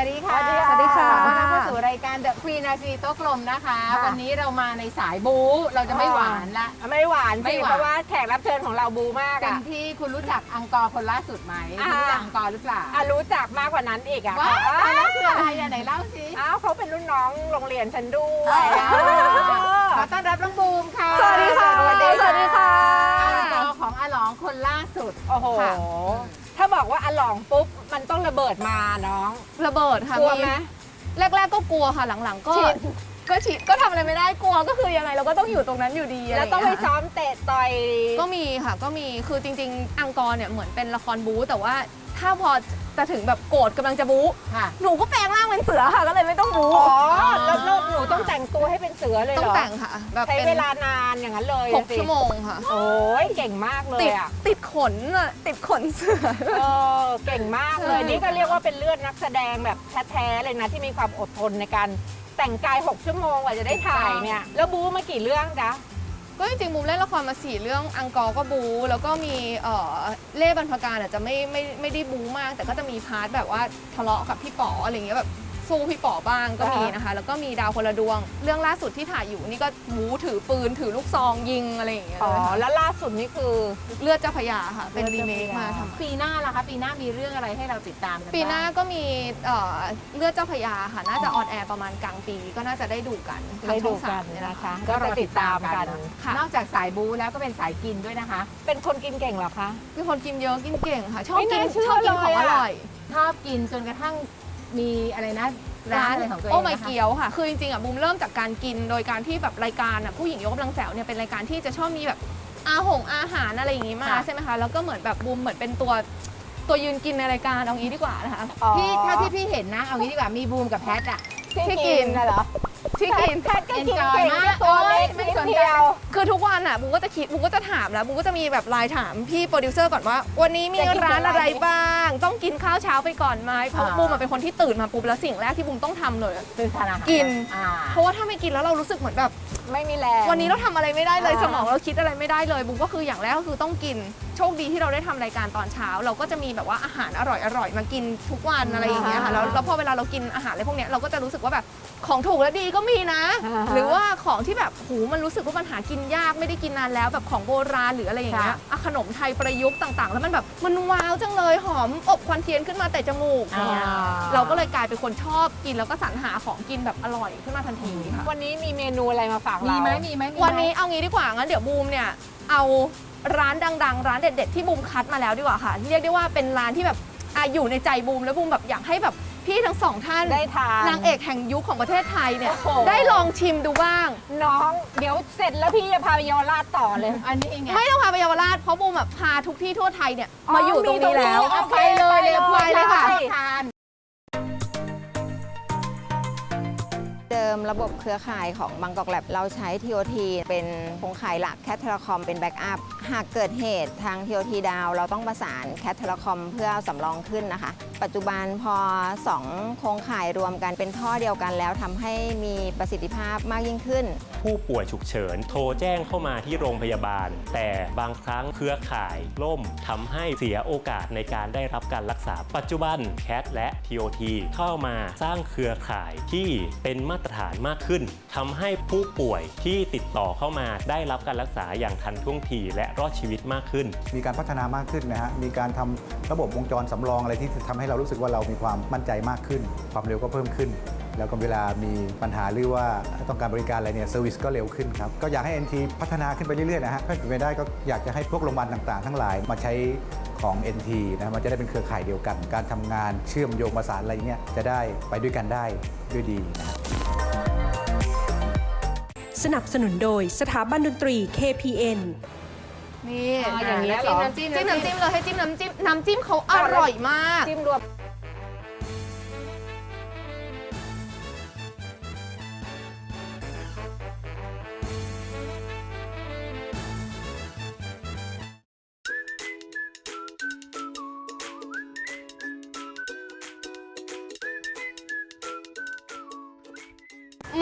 วัสดีค่ะ สวัสดีค่ะขอต้อนรับเข้าสู่รายการ The Queen นาทีโต๊ะกลมนะคะ ค่ะ วันนี้เรามาในสายบู๊เราจะไม่หวานละ ไม่หวานไม่สิหวาน เพราะว่าแขกรับเชิญของเราบูมากเป็นอะ ที่คุณรู้จักอังกอร์คนล่าสุดไหมอ่า คุณรู้จักอังกอร์หรือเปล่าอะรู้จักมากกว่านั้นอีกอะว้าวอ้าวแล้วคืออะไรอะไหนเล่าสิอ้าวเขาเป็นรุ่นน้องโรงเรียนฉันด้วยอ่าเออขอต้อนรับน้องบูมค่ะสวัสดีค่ะสวัสดีสวัสดีค่ะ อังกอร์ของอาหลองคนล่าสุด โอ้โห ค่ะ ถ้าบอกว่าอลองปุ๊บ มันต้องระเบิดมาน้อง ระเบิดค่ะกลัวไหมแรก ๆ ก็กลัวค่ะหลังๆ ก็ชินก็ชินก็ทำอะไรไม่ได้กลัวก็คือยังไงเราก็ต้องอยู่ตรงนั้นอยู่ดีะรแล้วต้องไปย่าเยซ้อมเตะต่อย ก็มีค่ะก็มีคือจริง ๆ อังกอร์เนี่ยเหมือนเป็นละครบู๊แต่ว่าถ้าพอ จะถึงแบบโกรธกำลังจะบู๊ค่ะ หนูก็แปลงร่างเป็นเสือค่ะก็เลยไม่ต้องบู๊อ๋อแล้วแล้วหนูต้องแต่งตัวให้เป็นเสือเลยต้เหองรอแต่งค่ะ แบบใช้เป็นเวลานานอย่างนั้นเลยหกสิชั่วโมงค่ะ โอ้ยเก่งมากเลติยดอะติดขนอะติดขนเสือ เออเก่งมากเลยใช่ นี่ก็เรียกว่าเป็นเลือดนักแสดงแบบแท้ๆเลยนะที่มีความอดทนในการแต่งกาย 6 ชั่วโมงกว่าจะได้ถ่ายเนี่ยแล้วบู๊มากี่เรื่องจ๊ะ ก็จริงๆมุมเล่นละครมาสี่เรื่องอังกอร์ก็บู๊แล้วก็มีเอ่อเล่บรรพการอาจจะไม่ไม่ไม่ได้บู๊มาก แต่ก็จะมีพาร์ทแบบว่าทะเลาะกับพี่ป๋ออะไรเงี้ยแบบ สู้พี่ป๋อบ้างก็มีนะคะ แล้วก็มีดาวคนละดวง เรื่องล่าสุดที่ถ่ายอยู่นี่ก็บู๊ถือปืนถือลูกซองยิงอะไรอย่างเงี้ยอ๋อ เลยค่ะแล้วล่าสุดนี่คือ เลือดเจ้าพระยาค่ะ เป็นรีเมคมาทำปีหน้าล่ะคะ ปีหน้ามีเรื่องอะไรให้เราติดตามกันปีหน้าบ้ง ก็มีเอ่อเลือดเจ้าพระยาค่ะ น่าจะออนแอร์ประมาณกลางปี ก็น่าจะได้ดูกันทางได้ช่ดูองกัสานมเนี่ยนะนะคะ คะ ก็จะติดตามกันค่ะ นอกจากสายบูแล้วก็เป็นสายกินด้วยนะคะ เป็นคนกินเก่งเหรอคะ เป็นคนกินเยอะกินเก่งค่ะ ชอบไม่กินน่าเชื่อชอบกินของเลยออะ ร่อย ชอบกินจนกระทั่ง มีอะไรนะร้านอะไรของตัวเองโอ้ไม่นะคะ เกี๊ยวค่ะ คือจริงๆอะบูมเริ่มจากการกินโดยการที่แบบรายการอะผู้หญิงยกกำลังแซวเนี่ยเป็นรายการที่จะชอบมีแบบอาหงอาหารอะไรอย่างงี้มาค่ะ ใช่ไหมคะแล้วก็เหมือนแบบบูมเหมือนเป็นตัวตัวยืนกินในรายการเอางี้ดีกว่านะคะ อ๋อพี่ถ้าที่พี่เห็นนะ เอางี้ดีกว่ามีบูมกับแพทอะที่ที่กิกินนน่ะเหรอ ที่กินแพทย์ก็กิน Enjoy เก่งมากแค่ตัวเล็กโอ๊ยไม่นิดสนใจเดียว คือทุกวันอะบูมก็จะคิดบูมก็จะถามแล้วบูมก็จะมีแบบไลน์ถามพี่โปรดิวเซอร์ก่อนว่า วันนี้มีจะกินร้านอะไรอะไรบ้าง ต้องกินข้าวเช้าไปก่อนไหมเพราะอ่าบูมอะเป็นคนที่ตื่นมาปุ๊บแล้วสิ่งแรกที่บูมต้องทำเลยอะคือทานอาหารกินอ่าเพราะว่าถ้าไม่กินแล้วเรารู้สึกเหมือนแบบไม่มีแรงวันนี้เราทำอะไรไม่ได้เลยอ่าสมองเราคิดอะไรไม่ได้เลยบูมก็คืออย่างแรกก็คือต้องกินโชคดีที่เราได้ทำรายการตอนเช้า เราก็จะมีแบบว่าอาหารอร่อยๆมากินทุกวันอะไรอย่างเงี้ยค่ะแล้วแล้วพอเวลาเรากินอาหารอะไรพวกเนี้ยเราก็จะรู้สึกว่าแบบของถูกและดีก็มีนะ อ่าฮะหรือว่าของที่แบบหูมันรู้สึกว่ามันหากินยากไม่ได้กินนานแล้วแบบของโบราณหรืออะไรอย่างเงี้ยค่ะ อะขนมไทยประยุกต์ต่างๆ แล้วมันแบบมันว้าวจังเลยหอมอบควันเทียนขึ้นมาแต่จมูกอย่างเงี้ยอ่าเราก็เลยกลายเป็นคนชอบกินแล้วก็สรรหาของกินแบบอร่อยขึ้นมาทันทีค่ะ วันนี้มีเมนูอะไรมาฝากมีเราไหมมีไหมมีไหม วันนี้เอางี้ดีกว่า งั้นเดี๋ยวบูมเนี่ย เอาร้านดังๆ ร้านเด็ดๆ ที่บูมคัดมาแล้วดีกว่าค่ะ เรียกได้ว่าเป็นร้านที่แบบอะอยู่ในใจบูมแล้วบูมแบบอยากให้แบบ พี่ทั้งสองท่านได้ทาน นางเอกแห่งยุคของประเทศไทยเนี่ย โอ้โห ได้ลองชิมดูบ้าง น้องเดี๋ยวเสร็จแล้วพี่จะพาไปเยาวราชต่อเลย อันนี้ไง ไม่ต้องพาไปเยาวราชเพราะบูมแบบพาทุกที่ทั่วไทยเนี่ยมาอยู่ตรงนี้แล้วมีตรงนี้เอาไปเลยเลยไปไปเลเลยยค่ะค่ะทาน มระบบเครือข่ายของบางกอกแลบเราใช้ TOT เป็นโครงข่ายหลักแคทเทลคอมเป็นแบ็กอัพหากเกิดเหตุทาง TOT ดาวเราต้องประสานแคทเทลคอมเพื่อสำรองขึ้นนะคะ ปัจจุบันพอ 2 โครงข่ายรวมกันเป็นท่อเดียวกันแล้วทำให้มีประสิทธิภาพมากยิ่งขึ้น ผู้ป่วยฉุกเฉินโทรแจ้งเข้ามาที่โรงพยาบาล แต่บางครั้งเครือข่ายล่มทำให้เสียโอกาสในการได้รับการรักษา ปัจจุบันแคทและ TOT เข้ามาสร้างเครือข่ายที่เป็นมาตรฐานมากขึ้นทำให้ผู้ป่วยที่ติดต่อเข้ามาได้รับการรักษาอย่างทันท่วงทีและรอดชีวิตมากขึ้น มีการพัฒนามากขึ้นนะฮะมีการทำระบบวงจรสำรองอะไรที่ทำให้เรารู้สึกว่าเรามีความมั่นใจมากขึ้น ความเร็วก็เพิ่มขึ้นแล้วก็เวลามีปัญหาหรือว่าต้องการบริการอะไรเนี่ยเซอร์วิสก็เร็วขึ้นครับ ก็อยากให้ NT พัฒนาขึ้นไปเรื่อยๆนะฮะถ้าเป็นไปได้ก็อยากจะให้พวกโรงพยาบาลต่างๆ ทั้งหลายมาใช้ของ NT นะมันจะได้เป็นเครือข่ายเดียวกัน การทำงานเชื่อมโยงประสานอะไรเงี้ยจะได้ไปด้วยกันได้ด้วยดีนะครับ สนับสนุนโดยสถาบันดนตรี KPN นี่อ๋ออย่างนี้เหรอ จิ้มน้ำจิ้มเลยให้จิ้มน้ำจิ้มน้ำจิ้มเขาอร่อยมาก จิ้มรวม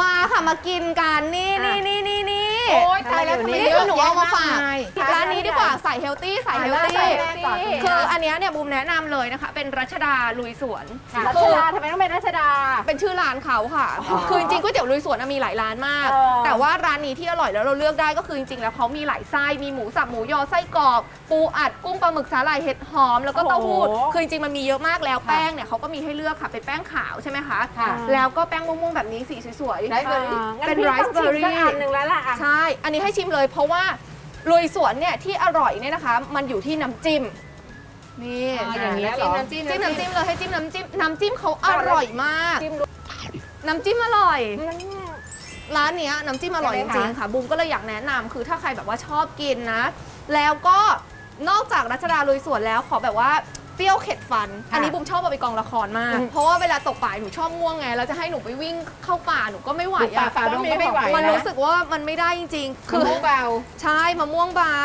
มาค่ะมากินกันนี่อะ นี่นี่นี่นี่โอ๊ยตายแล้วทำไมนี่เยคืออะหนูเอามาฝากแยะมย ร้านนี้ดีกว่าใส่เฮลตี้ใส่เฮลตี้ ใส่ healthy ก่อนคืออันเนี้ยเนี่ยบูมแนะนำเลยนะคะ เป็นรัชดาลุยสวน รัชดาทำไมต้องเป็นรัชดา เป็นชื่อร้านเขาค่ะ คือจริงๆก๋วยเตี๋ยวลุยสวนอะมีหลายร้านมาก เออ แต่ว่าร้านนี้ที่อร่อยแล้วเราเลือกได้ก็คือจริงๆแล้วเขามีหลายไส้ มีหมูสับหมูยอไส้กรอก ปูอัดกุ้งปลาหมึกสาหร่ายเห็ดหอม แล้วก็เต้าหู้คือจริงๆมันมีเยอะมากแล้วแป้งเนี่ยเขาก็มีให้เลือกค่ะเป็นแป้งขาวใช่ไหมคะค่ะ แล้วก็แป้งม่วงๆแบบนี้สีสวยๆไรเบอรี่งั้นเป็นพี่ไรต้องซ์เบชิอมร์สักรี่อันหนึ่งแล้วล่ะอะ ใช่ อันนี้ให้ชิมเลยเพราะว่าลุยสวนเนี่ยที่อร่อยเนี่ยนะคะ มันอยู่ที่น้ำจิ้ม นี่อ่าอย่างนี้เหรอจิ้มน้ำจิ้มเลยให้จิ้มน้ำจิ้มน้ำจิ้มเขาอร่อยมาก จิ้มดู น้ำจิ้มอร่อยอืมร้านเนี้ยน้ำจิ้มอร่อยจใช่ไหมริงคะๆค่ะบูมก็เลยอยากแนะนำคือถ้าใครแบบว่าชอบกินนะ แล้วก็ นอกจากรัชดาลุยสวนแล้วขอแบบว่าเปรี้ยวเข็ดฟัน อันนี้บูมชอบเอาไปกองละครมาก เพราะว่าเวลาตกป่าหนูชอบง่วงไง แล้วจะให้หนูไปวิ่งเข้าป่าหนูก็ไม่ไหวป่าอะฝ่าดงก็ไม่ไหวมันนะรู้สึกว่ามันไม่ได้จริงๆ คือคือเบาใช่มะม่วงเบา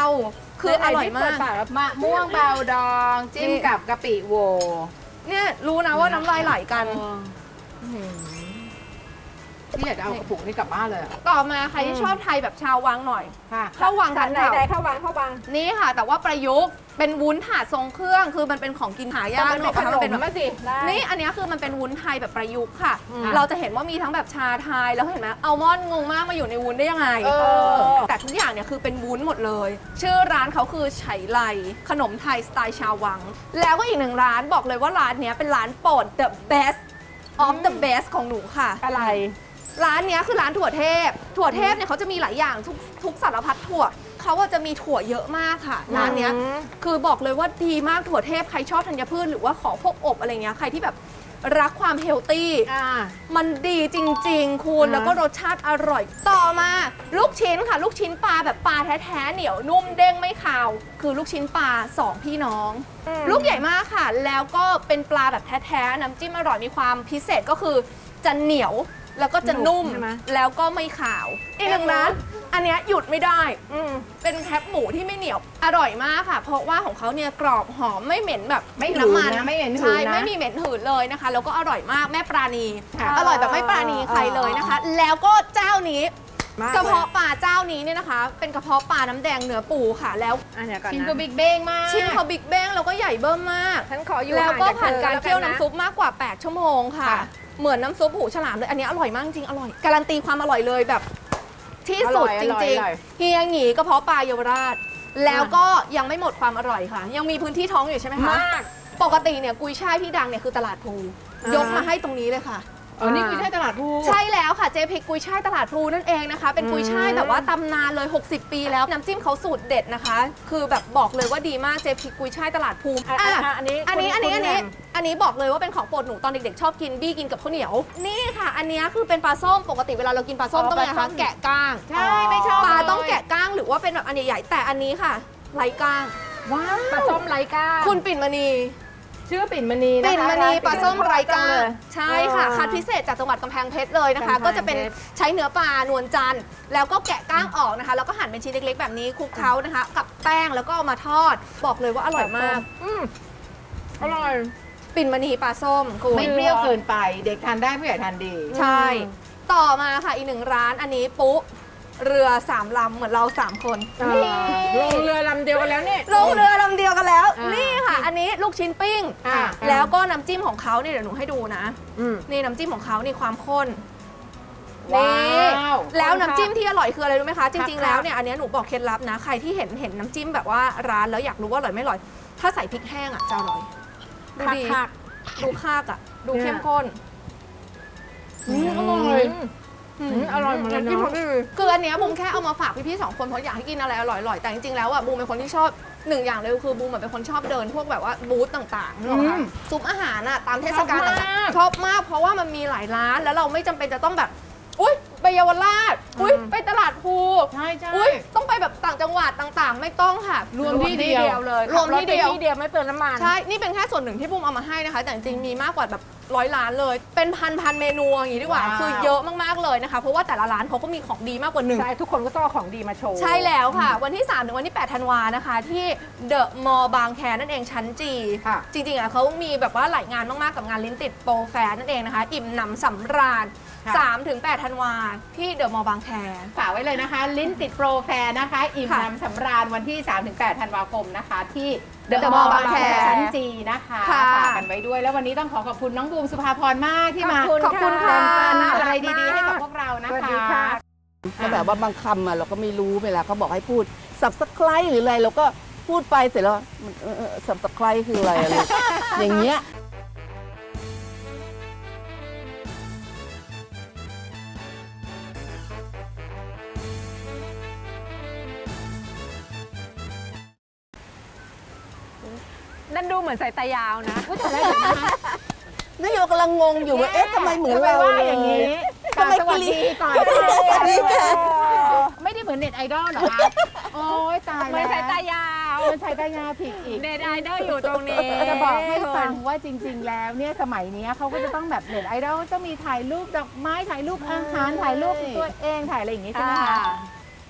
คืออร่อยมากมะม่วงเบาดองจิ้มนี่ กับกะปิโวเนี่ยรู้นะว่าน้ำลายไหลกันพี่อ ยากจะเอากระปุกนี้กลับบ้านเลยอะต่อมาใครที่ชอบไทยแบบชาววังหน่อยค่ะข้าววังจาทานนไหนเผาไหนเข้าวางเข้าวาง นี่ค่ะ แต่ว่าประยุกต์เป็นวุ้นถาดทรงเครื่อง คือมันเป็นของกินหายากมันนึเป็กนออกขปะนมันมเป็นแบบ มาสิได้นี่อันเนี้ยคือมันเป็นวุ้นไทยแบบประยุกต์ค่ะ อืมเราจะเห็นว่ามีทั้งแบบชาไทยแล้วเห็นไหมอัลมอนด์งงมากมาอยู่ในวุ้นได้ยังไงเออ แต่ทุกอย่างเนี่ยคือเป็นวุ้นหมดเลย ชื่อร้านเขาคือไฉไลขนมไทยสไตล์ชาววัง แล้วก็อีกหนึ่งร้านบอกเลยว่าร้านเนี้ยเป็นร้านโปรด the best of the best ของหนูค่ะ อะไร ร้านเนี้ยคือร้านถั่วเทพ ถั่วเทพเนี่ยเขาจะมีหลายอย่างทุกทุกสารพัดถั่ว เขาอะจะมีถั่วเยอะมากค่ะร้านเนี้ยอืม คือบอกเลยว่าดีมากถั่วเทพใครชอบธัญพืชหรือว่าของพวกอบอะไรเงี้ยใครที่แบบรักความเฮลตี้ อ่า มันดีจริง ๆ คุณอ่า แล้วก็รสชาติอร่อยต่อมา ลูกชิ้นค่ะ ลูกชิ้นปลาแบบปลาแท้ๆเหนียวนุ่มเด้งไม่คาว คือลูกชิ้นปลาสองพี่น้อง ลูกใหญ่มากค่ะ แล้วก็เป็นปลาแบบแท้ๆน้ำจิ้มอร่อยมีความพิเศษก็คือจะเหนียว แล้วก็จะนุ่มใช่ไหม แล้วก็ไม่ขาว อีกหนึ่งร้านอันเนี้ยหยุดไม่ได้ อืม เป็นแคปหมูที่ไม่เหนียว อร่อยมากค่ะ เพราะว่าของเขาเนี่ยกรอบหอมไม่เหม็นแบบไม่หืนน้ำมันนะไม่เหม็นหืนใช่นะไม่มีเหม็นหืนเลยนะคะ แล้วก็อร่อยมากแม่ปราณี ค่ะอร่อยแบบไม่ปราณีใครเลยนะคะ แล้วก็เจ้านี้ มากกระเพาะปลาเจ้านี้เนี่ยนะคะ เป็นกระเพาะปลาน้ำแดงเนื้อปูค่ะแล้วอันเนี้ยก่อนชิ้นนะก็บิ๊กเบ้งมากชิ้นเขาบิ๊กเบ้งแล้วก็ใหญ่เบิ้มมาก ฉันขออยู่แล้วก็ห่งผ่านการธอเคี่ยวแล้น้ำซุปมากกว่า 8 ชั่วโมงค่ะ ค่ะเหมือนน้ำซุปหูฉลามเลย อันนี้อร่อยมากจริง อร่อย การันตีความอร่อยเลยแบบ ที่สุดจริงๆเฮียหงีกระเพาะปลาเยาวราช แล้วก็ยังไม่หมดความอร่อยค่ะ ยังมีพื้นที่ท้องอยู่ใช่ไหมคะ มาก ปกติเนี่ยกุยช่ายที่ดังเนี่ยคือตลาดพลูอ่าย ยกมาให้ตรงนี้เลยค่ะเออนี่คือใช่ตลาดภูใช่แล้วค่ะเจพิกกุยช่ายตลาดพลูนั่นเองนะคะ เป็นกุยช่ายแบบว่าตำนานเลย 60 ปีแล้วน้ำจิ้มเขาสูตรเด็ดนะคะ คือแบบบอกเลยว่าดีมากเจพิกกุยช่ายตลาดพลูอะอะอะอันนี้อันนี้คุณอันนี้คุอัณนนี้แหม่มอันนี้บอกเลยว่าเป็นของโปรดหนูตอนเด็กๆ ชอบกินบี้กินกับข้าวเหนียว นี่ค่ะ อันนี้คือเป็นปลาส้มปกติเวลาเรากินปลาส้มอ๋อต้องไงปลาส้คะมแกะก้างใช่ไม่ชอบปลาเลยต้องแกะก้างหรือว่าเป็นแบบอันใหญ่ๆแต่อันนี้ค่ะไร้ก้างว้าวปลาส้มไร้ก้างคุณปิ่นมณี ชื่อปิ่นมณีนะคะปิ่นมณีปลาส้มไร้ก้างเลยใช่ค่ะเออคัดพิเศษจากจังหวัดกำแพงเพชรเลยนะคะ กำแพงก็จะเป็นเพชรใช้เนื้อปลานวลจันทร์แล้วก็แกะก้างออกนะคะ แล้วก็หั่นเป็นชิ้นเล็กๆ แบบนี้คลุกเคล้านะคะ กับแป้งแล้วก็เอามาทอด บอกเลยว่าอร่อยมาก อืมอร่อย ปิ่นมณีปลาส้มคุณ ไม่เปรี้ยวเกินไป เด็กทานได้ผู้ใหญ่ทานดี ใช่ ต่อมาค่ะอีกหนึ่งร้านอันนี้ปุ๊ เรือสามลำเหมือนเราสามคนนี่ลงเรือลำเดียวกันแล้วเนี่ย ลงเรือลำเดียวกันแล้ว อ่านี่นี่ค่ะ อันนี้ลูกชิ้นปิ้ง อ่า แล้วก็น้ำจิ้มของเขาเนี่ยเดี๋ยวหนูให้ดูนะ อืม นี่น้ำจิ้มของเขานี่ความข้นว้านี่วแล้วน้ำจิ้มที่อร่อยคืออะไรรู้ไหมคะ จริงๆครับแล้วเนี่ยอันเนี้ยหนูบอกเคล็ดลับนะ ใครที่เห็นเห็นน้ำจิ้มแบบว่าร้านแล้วอยากรู้ว่าอร่อยไม่อร่อย ถ้าใส่พริกแห้งอะจะอร่อย ดูคักดีคักดูคากอะ ดูเนี่ย เข้มข้น อืมอร่อย อื อืมอร่อยเหมือนกันน้ำจิ้มเนาะเขาดีคืออันเนี้ยบูมแค่เอามาฝากพี่ๆสองคนเพราะอยากให้กินอะไรอร่อยๆ แต่จริงๆ แล้วอะบูมเป็นคนที่ชอบหนึ่งอย่างเลยคือบูมเหมือนเป็นคนชอบเดินพวกแบบว่าบูธต่างๆนึกออกปะอืมซุปอาหารอะตามเทศกาลชอบมากต่างๆชอบมากเพราะว่ามันมีหลายร้านแล้วเราไม่จำเป็นจะต้องแบบ อุ้ย ไปเยาวราช อุ้ยอืมไปตลาดภูใช่ใช่ อุ้ยต้องไปแบบต่างจังหวัดต่างๆ ไม่ต้องค่ะรวมที่เดียวเลยรรววมมที่ที่เดีเดียยววที่เดียวไม่เปลืองน้ำมันใช่ นี่เป็นแค่ส่วนหนึ่งที่บุมเอามาให้นะคะ แต่จริงๆมีมากกว่าแบบร้อยล้านเลย เป็นพันพันๆเมนูอย่างนี้ดีกว่า ว้าว คือเยอะมากๆเลยนะคะ เพราะว่าแต่ละร้านเขาก็มีของดีมากกว่าหนึ่ง ใช่ทุกคนก็ต้องเอาของดีมาโชว์ ใช่แล้วค่ะ วันที่ 3 ถึงวันที่ 8 ธันวานะคะ ที่เดอะมอลล์บางแคนั่นเองชั้นจีค่ะจริงๆอะเขามีแบบว่าหลายงานมาก ๆ กับงานลิ้นติดโปรแฟร์นั่นเองนะคะ อิ่มหนำสำราญ ค่ะ 3ถึง8ธันวาที่เดอะมอลล์บางแค ฝากไว้เลยนะคะ ลิ้นติดโปรแฟร์นะคะ อิ่มค่ะน้ำสำราญวันที่ 3-8 ธันวาคมนะคะ ที่ The The Mall Mall บางแคชั้นจีนะคะค่ะฝากกันไว้ด้วย แล้ววันนี้ต้องขอขอบคุณน้องบูมสุภาพรมากที่มาขอบคุณแบ่งปันค่ะอะไรดีๆ ให้กับพวกเรานะสวัสคะดีค่ะ ก็แบบว่าบางคำอะเราก็ไม่รู้เวลาเขาบอกให้พูด subscribe หรืออะไรเราก็พูดไปเสร็จแล้วมันเออเออ subscribe คืออะไรอะไร อย่างเงี้ย ดูเหมือนสายตายาวนะนี่เรากำลังงงอยู่ว่าเอ๊ะทำไมเหมือนเราทำไมว่าเลยอย่างนี้ทำไมสวัสกิริดีก่อนสวัสดีค่ะไม่ได้เหมือนเน็ตไอดอลเหรอคะโอ้ยตายเหมืแล้อนวสายตายาวมันใช้ได้ยาผิดอีกเนดไอดอลอยู่ตรงนี้จะบอกให้ฟังว่าจริง ๆ แล้วเนี่ยสมัยเนี้ยเขาก็จะต้องแบบเน็ตไอดอลต้องมีถ่ายรูปดอกไม้ถ่ายรูปอาหารถ่ายรูปตัวเองถ่ายอะไรอย่างงี้ใช่ไหมคะ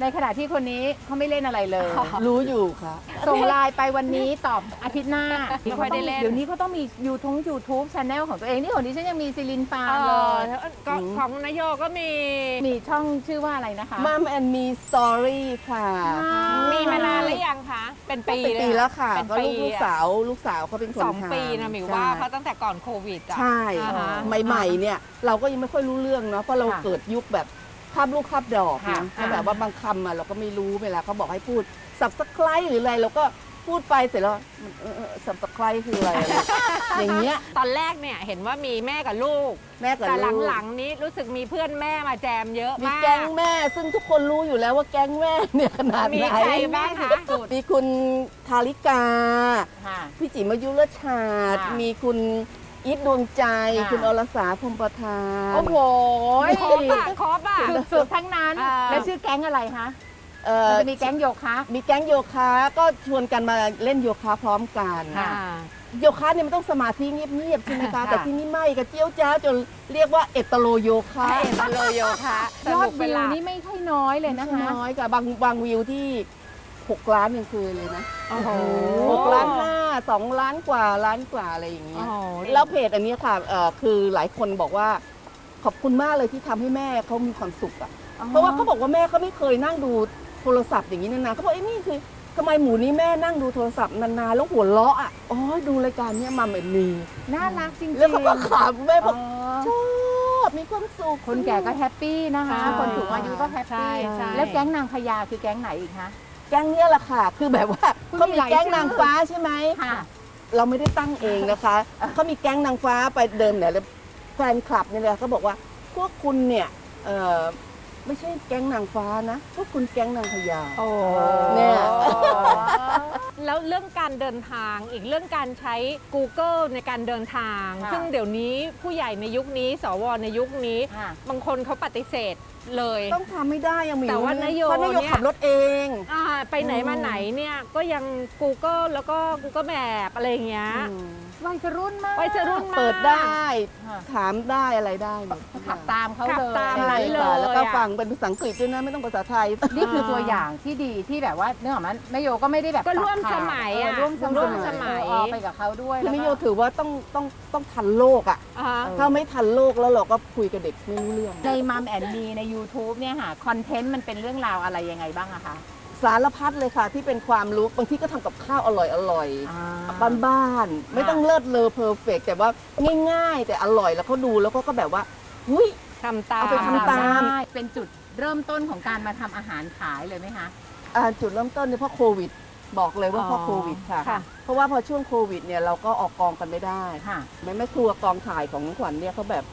ในขณะที่คนนี้เขาไม่เล่นอะไรเลย รู้อยู่ค่ะ ส่งไลน์ไปวันนี้ตอบอาทิตย์หน้าไม่ค่อยได้เล่น เดี๋ยวนี้เขาต้องมียูทูบยูทูบช anel ของตัวเอง นี่ของดิฉันยังมีซิลินฟาเอร์มเลอยก็ของนายโยก็มี มีช่องชื่อว่าอะไรนะคะมัมแอนมีสตอรี่ค่ะ มีมานานหรือยังคะ เป็นปีเป็นปีแล้วค่ะเป็นก็ปีลูกลูกสาวลูกสาวเขาเป็นคนสองทำปีนะหมิวว่าใช่เพราะตั้งแต่ก่อนโควิดอะใช่อ่าฮะใหม่ๆเนี่ยเราก็ยังไม่ค่อยรู้เรื่องเนาะเพราะเราค่ะเกิดยุคแบบ คาบลูกคาบดอกค่ะนะก็แบบว่าบางคำอะเราก็ไม่รู้เวลาเขาบอกให้พูด subscribe หรืออะไรเราก็พูดไปเสร็จแล้วมันเออเออ subscribe คืออะไรอะไร อย่างเงี้ย ตอนแรกเนี่ยเห็นว่ามีแม่กับลูก แม่กับแต่ลูกหลังๆนี้รู้สึกมีเพื่อนแม่มาแจมเยอะมีมาก แก๊งแม่ ซึ่งทุกคนรู้อยู่แล้วว่าแก๊งแม่เนี่ยขนาดมีไหนใครบ้างคะมีคุณทาริกา ค่ะ พี่จิมยุรชาติ ค่ะ มีคุณ อีทดวงใจ ค่ะ คุณอรสาพรหมประธาน โอ้โหครบอะครบอะสุดๆทั้งนั้น อ่า แล้วชื่อแก๊งอะไรคะเอ่มันอจะมีแก๊งโยคะ มีแก๊งโยคะก็ชวนกันมาเล่นโยคะพร้อมกัน ค่ะ โยคะเนี่ยมันต้องสมาธิเงียบๆใช่ไหมคะ ค่ะ แต่ที่นี่ไม่กระเจียวจ้าวจนเรียกว่าเอตโลโยคะเอ็นโลโยคะสยอนุดกเป็วินวหลักนี่ไม่ค่อยน้อยเลยนะคะ น้อยกับบางบางวิวที่ 6 ล้านยังเคยเลยนะโอ้โห หกล้านห้า สองล้านกว่าล้านกว่าอะไรอย่างเงี้โอ้ยโหแล้วเพจอันนี้ค่ะเอ่อคือหลายคนบอกว่า ขอบคุณมากเลยที่ทำให้แม่เขามีความสุขอะเพราะว่าเขาบอกว่าแม่เขาไม่เคยนั่งดูโทรศัพท์อย่างนี้นานๆเขาบอกไอ้นี่คือทำไมหมูนี้แม่นั่งดูโทรศัพท์นานๆแล้วหัวเราะอะอ๋อดูรายการเนี้ยมาเหมือนมีน่ารักจริงๆแล้วเขาก็ขำแม่บอ๋อกอชอบมีความสุข คนแก่ก็แฮปปี้นะคะ ใช่คนสูงอายุก็แฮปใช่ปี้ ใช่ แล้วแก๊งนางพญาคือแก๊งไหนอีกคะ แก๊งเนี้ยแหละค่ะ คือแบบว่าคุณเขามีมีหลายแก๊งชื่อนางฟ้าใช่ไหมค่ะเราไม่ได้ตั้งเองนะคะเขามีแก๊งนางฟ้าไปเดิมเนี่ยแล้วแฟนคลับเนี่ยเลยเขาบอกว่าพวกคุณเนี่ยเอ่อไม่ใช่แก๊งนางฟ้านะ พวกคุณแก๊งนางพญาโอ้เนี่ยแล้วเรื่องการเดินทางอีกเรื่องการใช้ Google ในการเดินทางค่ะซึ่งเดี๋ยวนี้ผู้ใหญ่ในยุคนี้ สวในยุคนี้ค่ะบางคนเขาปฏิเสธ เลย ต้องทำไม่ได้ยังมีแต่ว่านโยเพราะนโยเนี่ย ขับรถเอง อ่าไปไหนมาไหนเนี่ยก็ยัง Google แล้วก็ Google Map อะไรอย่างเงี้ยอืมวัยรุ่นมากวัยรุ่นมาก เปิดได้ ค่ะถามได้อะไรได้หมดขับตามเขาขับเลยตาม ใช่นั้นเลยค่ะแล้วก็อะ ฟังเป็นภาษาอังกฤษด้วยนะ ไม่ต้องภาษาไทย นี่คือตัวอย่างที่ดีที่แบบว่าเนื่องจากมันแม่โยก็ไม่ได้แบบก็ร่วมตัดขาดสมัยเอออะร่วมสร่วมมัยสมัย เออเอาไปกับเขาด้วยคือแล้วนิก็โยถือว่าต้องต้องต้องทันโลกอะ อ่าถ้าไม่ทันโลกแล้วเราก็คุยกับเด็กไม่รู้เรื่อง ในมัมแอนมีใน YouTube เนี่ยค่ะคอนเทนต์มันเป็นเรื่องราวอะไรยังไงบ้างอะคะ สารพัดเลยค่ะที่เป็นความรู้บางทีก็ทำกับข้าวอร่อยอร่อยบ้านบ้านๆไม่ต้องเลิศเลอเพอร์เฟกแต่ว่าง่ายๆ แต่อร่อยแล้วเขาดูแล้วเขาก็แบบว่าหุ้ย ทำตามเอาไปทำตาม ได้เป็นจุดเริ่มต้นของการมาทำอาหารขายเลยไหมคะ อ่าจุดเริ่มต้นเนี่ยเพราะโควิด บอกเลยว่าเพราะโควิดค่ะ ค่ะ เพราะว่าพอช่วงโควิดเนี่ยเราก็ออกกองกันไม่ได้ ค่ะ แม่แม่ครัวกองถ่ายของน้องขวัญเนี่ยเขาแบบ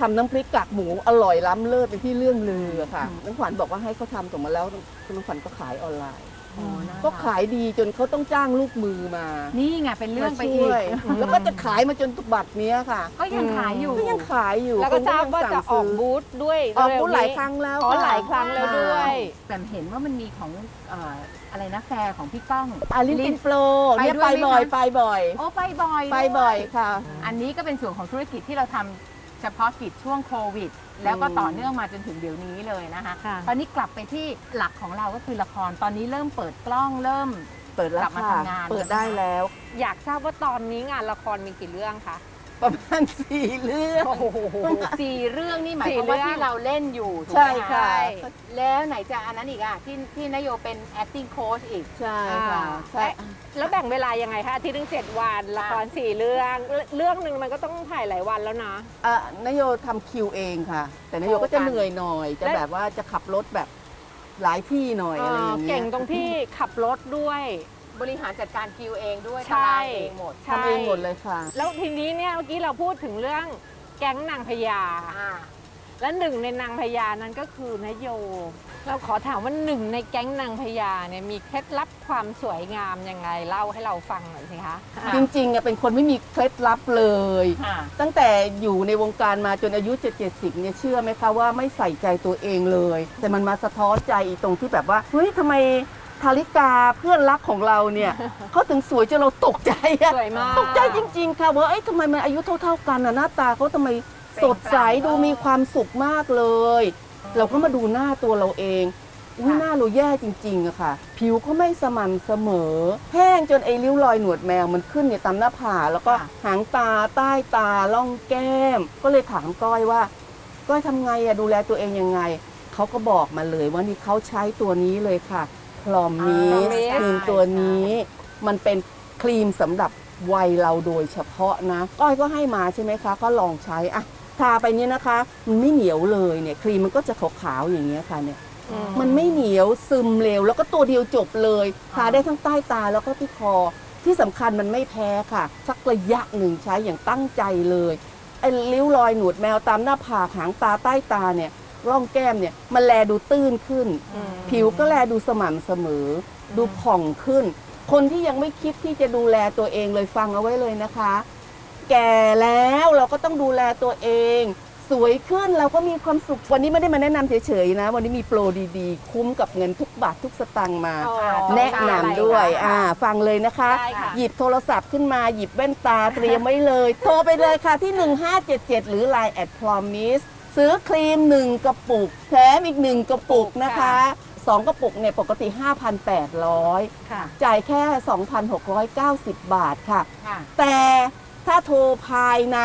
ทำน้ำพริกกากหมูอร่อยล้ำเลิศเป็นที่เรื่องลืออะค่ะน้องขวัญบอกว่าให้เขาทำส่งมาแล้วคุณน้องขวัญก็ขายออนไลน์อ๋อน่ารักก็ขายดีจนเขาต้องจ้างลูกมือมา นี่ไงเป็นเรื่องไปมาอีช่กวยแล้วก็จะขายมาจนตุกบัตรเนี้ยค่ะ ก็ยังขายอยู่ก็ยังขายอยู่ แล้วก็คนทราบยังว่าจะสั่งออกซื้บูธด้วยออกบูธเร็วๆหลายนี้ครั้งแล้วอ๋อค่ะหลายครั้งแล้วด้วย แต่เห็นว่ามันมีของเอ่ออะไรนะแฟร์ของพี่ก้องอะลิ้นติดโปรไปเนี่ยด้วยไปไหมบ่อยคะไปบ่อยโอ้ไปบ่อยไปด้วยบ่อยค่ะ อันนี้ก็เป็นส่วนของธุรกิจที่เราทำ เฉพาะกิจช่วงโควิด แล้วก็ต่อเนื่องมาจนถึงเดี๋ยวนี้เลยนะคะค่ะ ตอนนี้กลับไปที่หลักของเราก็คือละครตอนนี้เริ่มเปิดกล้องเริ่ม เปิดแล้วกลับมาค่ะทำงาน เปิดได้แล้ว อยากทราบว่าตอนนี้งานละครมีกี่เรื่องคะ ประมาณสี่เรื่อง สี่เรื่องนี่หมายสี่ความว่าเรื่องที่เราเล่นอยู่ถูกใช่ไหมค่ะ แล้วไหนจะอันนั้นอีกอะที่ที่นโยเป็น acting coach อีก ใช่ค่ะอ่าใช่แล้วแบ่งเวลายังไงคะอาทิตย์หนึงเจ็ดวันละครสี่เรื่องเรื่องหนึ่งมันก็ต้องถ่ายหลายวันแล้วนะอะนโยทำคิวเองค่ะ แต่นโยก็จะเหนื่อยหน่อย จะและ แบบว่าจะขับรถแบบหลายที่หน่อยอะไรอย่างเงี้ย เก่งตรงที่ขับรถด้วย บริหารจัดการคิวเองด้วยใช่ ตารางเองหมดใช่ ทำเองหมดเลยค่ะ แล้วทีนี้เนี่ยเมื่อกี้เราพูดถึงเรื่องแก๊งนางพญา อ่าและหนึ่งในนางพญานั้นก็คือนโย เราขอถามว่าหนึ่งในแก๊งนางพญาเนี่ยมีเคล็ดลับความสวยงามยังไงเล่าให้เราฟังหน่อยสิคะจริงๆอะเป็นคนไม่มีเคล็ดลับเลย ค่ะ ตั้งแต่อยู่ในวงการมาจนอายุ7 70เนี่ยเชื่อไหมคะว่าไม่ใส่ใจตัวเองเลย แต่มันมาสะท้อนใจอีตรงที่แบบว่าเฮ้ยทำไม ทาริกาเพื่อนรักของเราเนี่ยเขาถึงสวยจนเราตกใจอะสวยมาก ตกใจจริง ๆ ค่ะว่าเอ้ยทำไมมันอายุเท่า ๆกันอะหน้าตาเขาทำไมสดใสดูมีความสุขมากเลย เราก็มาดูหน้าตัวเราเองอุ้ยหน้าเราแย่จริงๆอะค่ะ ผิวก็ไม่สม่ำเสมอ แห้งจนไอ้ริ้วรอยหนวดแมวมันขึ้นเนี่ยตามหน้าผากแล้วก็ค่ะหางตาใต้ตาล่องแก้ม ก็เลยถามก้อยว่า ก้อยทำไงอะดูแลตัวเองยังไงเขาก็บอกมาเลยว่านี่เขาใช้ตัวนี้เลยค่ะ พลอมมีส Promise ครีมตัวนี้ มันเป็นครีมสำหรับวัยเราโดยเฉพาะนะก้อยก็ให้มาใช่ไหมคะ ก็ลองใช้อะทาไปเนี่ยนะคะมันไม่เหนียวเลยเนี่ยครีมมันก็จะขาวๆอย่างเงี้ยค่ะเนี่ย อืมันไม่เหนียวซึมเร็ว แล้วก็ตัวเดียวจบเลยทาได้ทั้งใต้ตาแล้วก็ที่คอ ที่สำคัญมันไม่แพ้ค่ะ สักระยะหนึ่งใช้อย่างตั้งใจเลยไอ้ริ้วรอยหนวดแมวตามหน้าผากหางตาใต้ตาเนี่ย ร่องแก้มเนี่ยมันแลดูตื้นขึ้นอืมผิวก็แลดูสม่ำเสมอ ดูผ่องขึ้น คนที่ยังไม่คิดที่จะดูแลตัวเองเลยฟังเอาไว้เลยนะคะ แก่แล้วเราก็ต้องดูแลตัวเอง สวยขึ้นเราก็มีความสุขวันนี้ไม่ได้มาแนะนำเฉยๆนะ วันนี้มีโปรดีๆ คุ้มกับเงินทุกบาททุกสตางค์มาอ๋อแนะนำด้วยอะไรคะอ่าฟังเลยนะคะ ได้ค่ะ หยิบโทรศัพท์ขึ้นมาหยิบแว่นตาเตรียมไว้เลย โทรไปเลยค่ะที่ 1577 หรือ Line at promise ซื้อครีม 1 กระปุกแถมอีก 1 กระปุกนะคะ2กระปุกเนี่ยปกติ 5,800 ค่ะ จ่ายแค่ 2,690 บาทค่ะค่ะแต่ถ้าโทรภายใน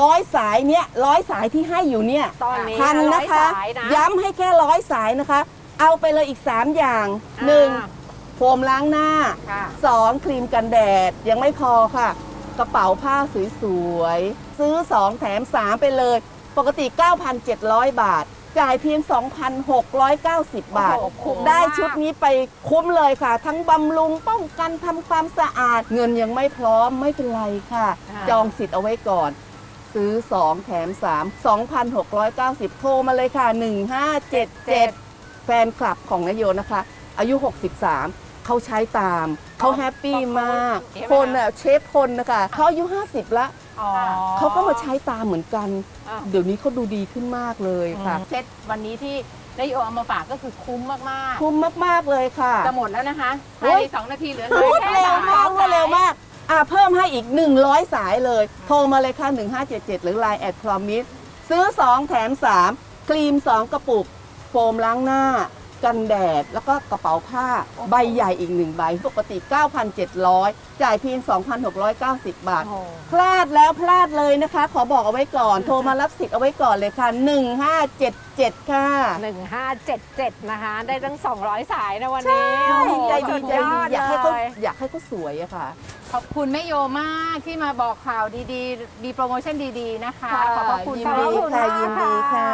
ร้อยสายเนี่ยร้อยสายที่ให้อยู่เนี่ยตอนนี้พันร้อนะยคะสายนะย้ำให้แค่ร้อยสายนะคะ เอาไปเลยอีก 3 อย่างอ่า 1. โฟมล้างหน้าค่ะ 2. ครีมกันแดดยังไม่พอค่ะ กระเป๋าผ้าสวยๆ ซื้อ 2 แถม 3 ไปเลย ปกติ 9,700 บาท จ่ายเพียง 2,690 บาท โอ้โหคุ้มได้มากชุดนี้ไปคุ้มเลยค่ะ ทั้งบำรุงป้องกันทำความสะอาด เงินยังไม่พร้อมไม่เป็นไรค่ะ จองสิทธิ์เอาไว้ก่อน ซื้อ 2 แถม 3 2,690 โทรมาเลยค่ะ 1577 แฟนคลับของนายโยนะคะ อายุ 63 เขาใช้ตาม เขาแฮปปี้มากใช่ไหมคนน่ะเชฟคนนะคะ เขาอายุ 50แล้ว อ๋อเขาก็มาใช้ตามเหมือนกัน อะเดี๋ยวนี้เขาดูดีขึ้นมากเลยค่ะเซตวันนี้ที่นโยเอามาฝากก็คือคุ้มมากคุ้มมากๆเลยค่ะ ๆจะหมดแล้วนะคะเฮ้ภายย ในสองนาทีเหลือรวดแค่เร็วมากสรวดเร็วมาก อะเพิ่มให้อีก 100 สายเลย โทรมาเลยค่ะ 1577 หรือ Line แอด promise ซื้อ 2 แถม 3 ครีม 2 กระปุก โฟมล้างหน้า กันแดด แล้วก็กระเป๋าผ้าใบใหญ่อีก1ใบ ปกติ 9,700 จ่ายเพียง 2,690 บาทโอ้โหพลาดแล้วพลาดเลยนะคะ ขอบอกเอาไว้ก่อน โทรมารับสิทธิ์เอาไว้ก่อนเลยค่ะ 1577 ค่ะ 1577 นะคะ ได้ตั้ง 200 สายนะวันนี้ใช่โอ้โหใจดีสุใจยดีอดอยากให้เขาเลย อยากให้เขาสวยอะค่ะ ขอบคุณแม่โยมากที่มาบอกข่าวดีๆ มีโปรโมชั่นดีๆนะคะค่ะขอบพระคุณยินค่ะดีขอบคุณค่ะมากยินดีค่ะ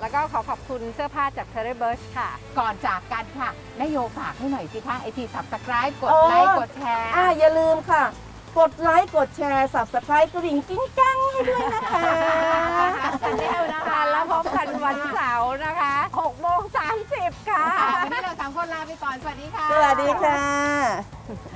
แล้วก็ขอขอบคุณเสื้อผ้าจาก Terry Birch ค่ะ ก่อนจากกันค่ะนโยฝากให้หน่อยสิคะไอทีสับสไคร b ์กดอ๋อไลค์กดแชร์อ่าอย่าลืมค่ะ กดไลค์กดแชร์ subscribe กระดิ่งกิ้งกังให้ด้วยนะคะกันแล้วนะคะ แล้วพบกันวันเสาร์นะคะ6โมง30 ค่ะ วันนี้เราสามคนลาไปก่อน สวัสดีค่ะ สวัสดีค่ะ